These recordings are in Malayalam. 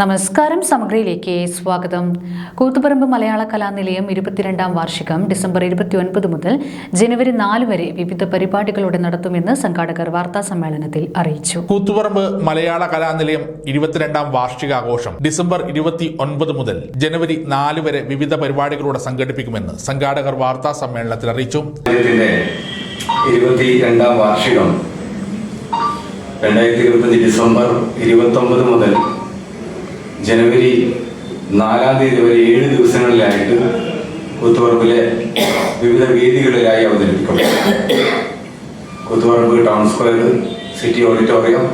നമസ്കാരം സമഗ്രയിലേക്ക് സ്വാഗതം. കൂത്തുപറമ്പ് മലയാള കലാനിലയം ഇരുപത്തിരണ്ടാം വാർഷികം ഡിസംബർ ഇരുപത്തിയൊൻപത് മുതൽ ജനുവരി നാല് വരെ വിവിധ പരിപാടികളോടെ നടത്തുമെന്ന് സംഘാടകർ വാർത്താ സമ്മേളനത്തിൽ അറിയിച്ചു. കൂത്തുപറമ്പ് മലയാള കലാനിലയം ഇരുപത്തിരണ്ടാം വാർഷികാഘോഷം ഡിസംബർ ഇരുപത്തി ഒൻപത് മുതൽ ജനുവരി നാല് വരെ വിവിധ പരിപാടികളോടെ സംഘടിപ്പിക്കുമെന്ന് സംഘാടകർ വാർത്താ സമ്മേളനത്തിൽ അറിയിച്ചു. രാജ്യത്തിന്റെ ഇരുപത്തി രണ്ടാം വാർഷികം രണ്ടായിരത്തി ഇരുപത്തഞ്ച് ഡിസംബർ ഇരുപത്തൊമ്പത് മുതൽ ജനുവരി നാലാം തീയതി വരെ ഏഴ് ദിവസങ്ങളിലായിട്ട് കൂത്തുപറമ്പിലെ വിവിധ വേദികളിലായി അവതരിപ്പിക്കും Koothuparamba town square city auditorium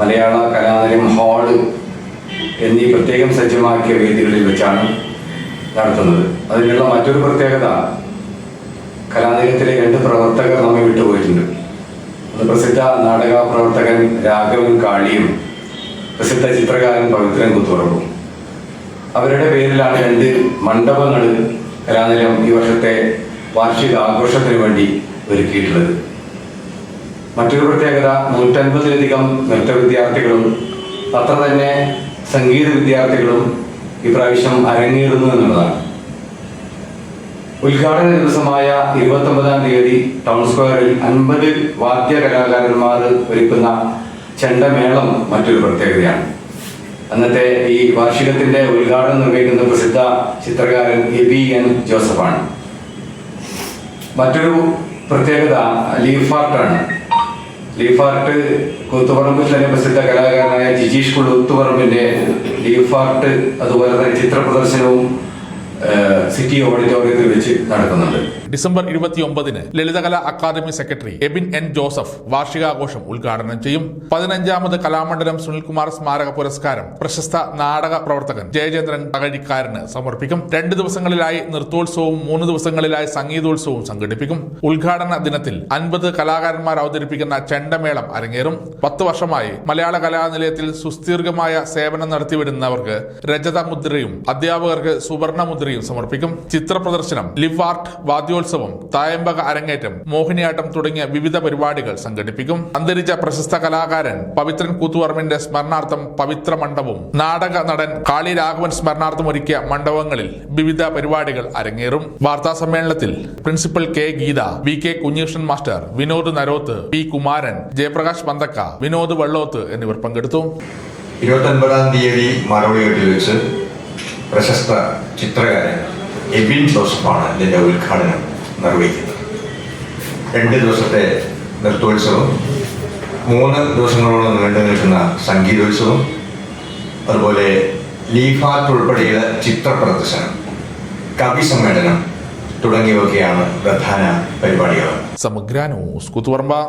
Malayala Kalanilayam hall എന്നീ പ്രത്യേകം സജ്ജമാക്കിയ വേദികളിൽ വെച്ചാണ് നടത്തുന്നത്. അതിനുള്ള മറ്റൊരു പ്രത്യേകത കലാനിലയത്തിലെ രണ്ട് പ്രവർത്തകർ നമ്മെ വിട്ടുപോയിട്ടുണ്ട്. ഒന്ന് പ്രസിദ്ധ നാടക പ്രവർത്തകൻ രാഘവൻ കാളിയും പ്രസിദ്ധ ചിത്രകാരൻ പവിത്രൻ കുത്തുറപ്പും. അവരുടെ പേരിലാണ് രണ്ട് മണ്ഡപങ്ങൾ കലാനിലയം ഈ വർഷത്തെ വാർഷിക ആഘോഷത്തിന് വേണ്ടി ഒരുക്കിയിട്ടുള്ളത്. മറ്റൊരു പ്രത്യേകത നൂറ്റൻപതിലധികം നൃത്ത വിദ്യാർത്ഥികളും അത്ര തന്നെ സംഗീത വിദ്യാർത്ഥികളും ഇപ്രാവശ്യം അരങ്ങേറുന്നു എന്നുള്ളതാണ്. ഉദ്ഘാടന ദിവസമായ ഇരുപത്തൊമ്പതാം തീയതി ടൗൺ സ്ക്വയറിൽ അൻപത് വാദ്യ കലാകാരന്മാർ ഒരുക്കുന്ന ചെണ്ടമേളം മറ്റൊരു പ്രത്യേകതയാണ്. അന്നത്തെ ഈ വാർഷികത്തിന്റെ ഉദ്ഘാടനം നിർവഹിക്കുന്ന പ്രസിദ്ധ ചിത്രകാരൻ എബി എൻ ജോസഫാണ്. മറ്റൊരു പ്രത്യേകത ലീഫ് ആർട്ടാണ്. ലീഫ് കൂത്തുപറമ്പിൽ തന്നെ പ്രസിദ്ധ കലാകാരനായ ജിജീഷ് കുളുത്തുപറമ്പിന്റെ ലീഫാർട്ട് അതുപോലെ തന്നെ ചിത്ര പ്രദർശനവും സിറ്റി ഓഡിറ്റോറിയത്തിൽ വെച്ച് നടക്കുന്നുണ്ട്. ഡിസംബർ ഇരുപത്തി ഒമ്പതിന് Lalithakala academy secretary Ebin N Joseph വാർഷികാഘോഷം ഉദ്ഘാടനം ചെയ്യും. പതിനഞ്ചാമത് കലാമണ്ഡലം സുനിൽകുമാർ സ്മാരക പുരസ്കാരം പ്രശസ്ത നാടക പ്രവർത്തകൻ ജയചന്ദ്രൻ തകഴിക്കാരന് സമർപ്പിക്കും. രണ്ട് ദിവസങ്ങളിലായി നൃത്തോത്സവവും മൂന്ന് ദിവസങ്ങളിലായി സംഗീതോത്സവവും സംഘടിപ്പിക്കും. ഉദ്ഘാടന ദിനത്തിൽ അൻപത് കലാകാരന്മാർ അവതരിപ്പിക്കുന്ന ചെണ്ടമേളം അരങ്ങേറും. പത്ത് വർഷമായി മലയാള കലാനിലയത്തിൽ സുസ്ഥീർഘമായ സേവനം നടത്തിവിടുന്നവർക്ക് രജത മുദ്രയും അധ്യാപകർക്ക് സുവർണ മുദ്രയും സമർപ്പിക്കും. ചിത്ര പ്രദർശനം ലിവ് ആർട്ട് വാദ്യോത്സവം തായമ്പക അരങ്ങേറ്റം മോഹിനിയാട്ടം തുടങ്ങിയ വിവിധ പരിപാടികൾ സംഘടിപ്പിക്കും. അന്തരിച്ച പ്രശസ്ത കലാകാരൻ പവിത്രൻ കൂത്തുവർമ്മന്റെ സ്മരണാർത്ഥം പവിത്ര മണ്ഡപവും നാടക നടൻ കാളി രാഘവൻ സ്മരണാർത്ഥം ഒരുക്കിയ മണ്ഡപങ്ങളിൽ വിവിധ പരിപാടികൾ അരങ്ങേറും. വാർത്താ സമ്മേളനത്തിൽ principal K Geetha V K Kunhikrishnan master Vinod Naroth P Kumaran Jayaprakash Panthakka Vinod Vellothu എന്നിവർ പങ്കെടുത്തു. ഇരുപത്തൊൻപതാം തീയതി മറവിയൂട്ടിൽ വെച്ച് പ്രശസ്ത ചിത്രകാരൻ എബിൻ ജോസഫാണ് ഇതിന്റെ ഉദ്ഘാടനം. നിർവഹിക്കുന്നത് രണ്ട് ദിവസത്തെ നൃത്തോത്സവം മൂന്ന് ദിവസങ്ങളോളം നീണ്ടു നിൽക്കുന്ന സംഗീതോത്സവം അതുപോലെ ലീഫാത്ത് ഉൾപ്പെടെയുള്ള ചിത്ര പ്രദർശനം കവി സമ്മേളനം തുടങ്ങിയവയൊക്കെയാണ് പ്രധാന പരിപാടികൾ. സമഗ്ര ന്യൂസ് കൂത്തുപറമ്പ.